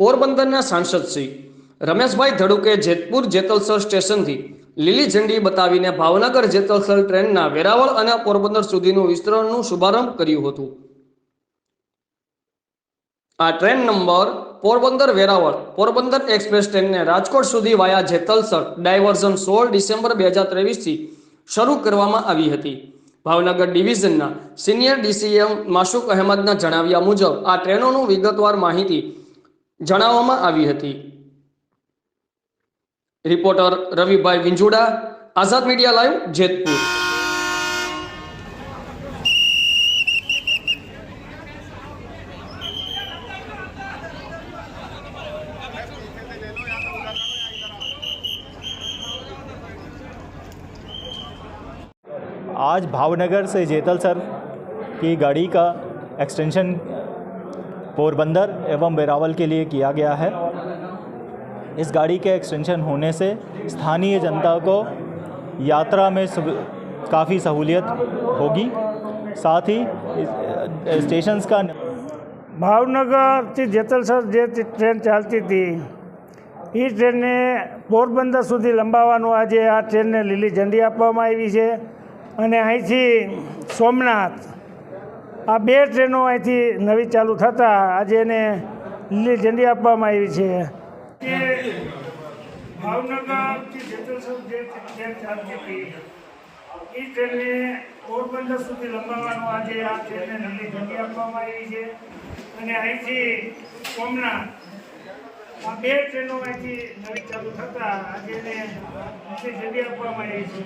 પોરબંદરના સાંસદ શ્રી રમેશભાઈ ધડુકે જેતપુર જેતલસર સ્ટેશનથી લીલી ઝંડી બતાવીને ભાવનગર જેતલસર ટ્રેનના વેરાવળ અને પોરબંદર સુધીનું વિસ્તરણનું શુભારંભ કર્યું હતું. આ train number Porbandar Veraval Porbandar express ટ્રેનને રાજકોટ સુધી વાયા જેતલસર ડાયવર્ઝન સોળ ડિસેમ્બર બે હજાર ત્રેવીસથી શરૂ કરવામાં આવી હતી. ભાવનગર ડિવિઝનના સિનિયર ડીસીએમ માસુક અહેમદના જણાવ્યા મુજબ આ ટ્રેનોનું વિગતવાર માહિતી જણાવવામાં આવી હતી reporter Ravibhai Vinjuda Azad media live Jetpur आज भावनगर से जेतलसर की गाड़ी का एक्सटेंशन पोरबंदर एवं वेरावल के लिए किया गया है इस गाड़ी के एक्सटेंशन होने से स्थानीय जनता को यात्रा में काफ़ी सहूलियत होगी साथ ही इस- स्टेशंस का ભાવનગરથી જેતલસર જે ટ્રેન ચાલતી હતી એ ટ્રેનને પોરબંદર સુધી લંબાવવાનું આજે આ ટ્રેનને લીલી ઝંડી આપવામાં આવી છે અને અહીંથી સોમનાથ આ બે ટ્રેનો અહીંથી નવી ચાલુ થતાં આજે એને લીલી ઝંડી આપવામાં આવી છે. ભાવનગરથી જેતલસર જે ટ્રેન ચાલતી હતી એ ટ્રેનને પોરબંદર સુધી લંબાવવાનું આજે આ ટ્રેનને નવી ઝંડી આપવામાં આવી છે. અને અહીંથી સોમનાથ, આ બે ટ્રેનો અહીંથી નવી ચાલુ થતાં આજે એને જગ્યા આપવામાં આવી છે.